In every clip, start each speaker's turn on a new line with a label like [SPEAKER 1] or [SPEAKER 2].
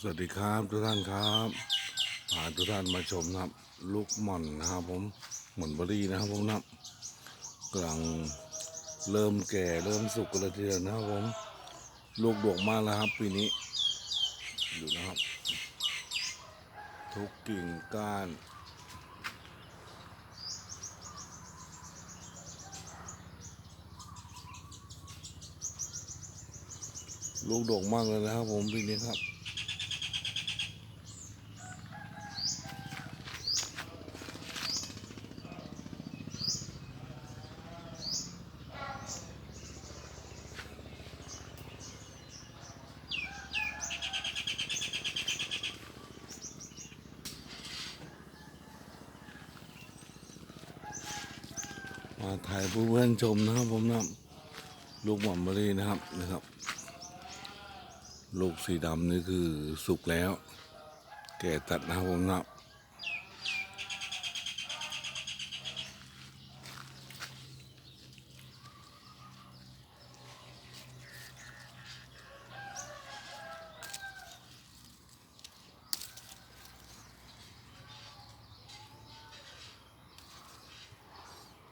[SPEAKER 1] สวัสดีครับทุกท่านครับพาทุกท่านมาชมนะครับ ลูกหม่อนนะครับผมหม่อนเบอรี่นะครับผมนะกำลังเริ่มแก่เริ่มสุกกันเลยทีเดียวนะครับผมลูกดกมากแล้วครับ ปีนี้ดูนะครับ ทุกกิ่งก้านลูกดกมากเลยนะครับผมปีนี้ครับ มาถ่ายเพื่อนชมนะครับผมนะลูกหม่อมมะลินะครับนะครับ ลูกสีดำนี่คือสุกแล้ว แก่ตัดนะครับผมนะ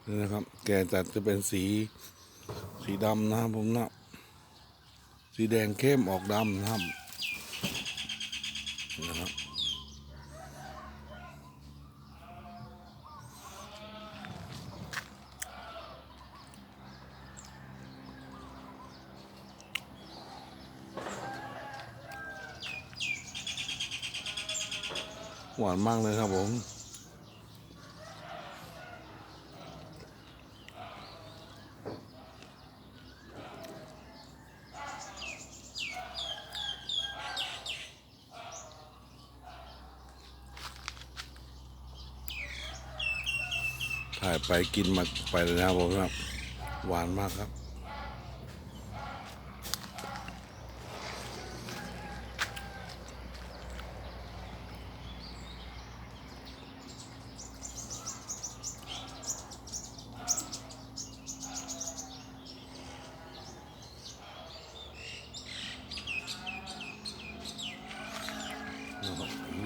[SPEAKER 1] นี่นะครับ แก่จัดจะเป็นสีสีดำนะครับผมนะสีแดงเข้มออกดำนะครับนะครับหวานมากเลยครับผม ถ่ายไปกินมาไปเลยนะครับผมครับ หวานมากครับ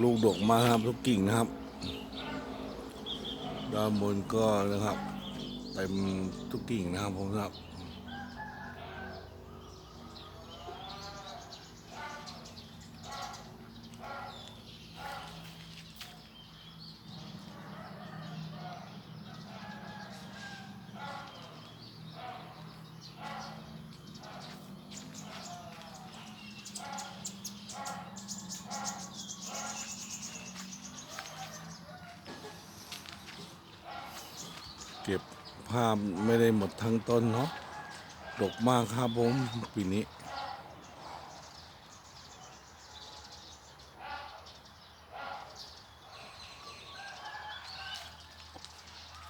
[SPEAKER 1] ลูกดกมาครับทุกกิ่งนะครับ ด้านบนก็นะครับเต็มทุกกิ่งนะครับผมครับ เก็บภาพไม่ได้หมดทั้งต้นเนาะดกมากครับผมปีนี้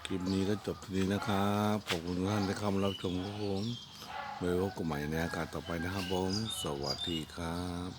[SPEAKER 1] คลิปนี้ก็จบทีนี้นะครับขอบคุณทุกท่านที่เข้ามารับชมครับผมไว้พบกันใหม่ในอากาศต่อไปนะครับผม สวัสดีครับ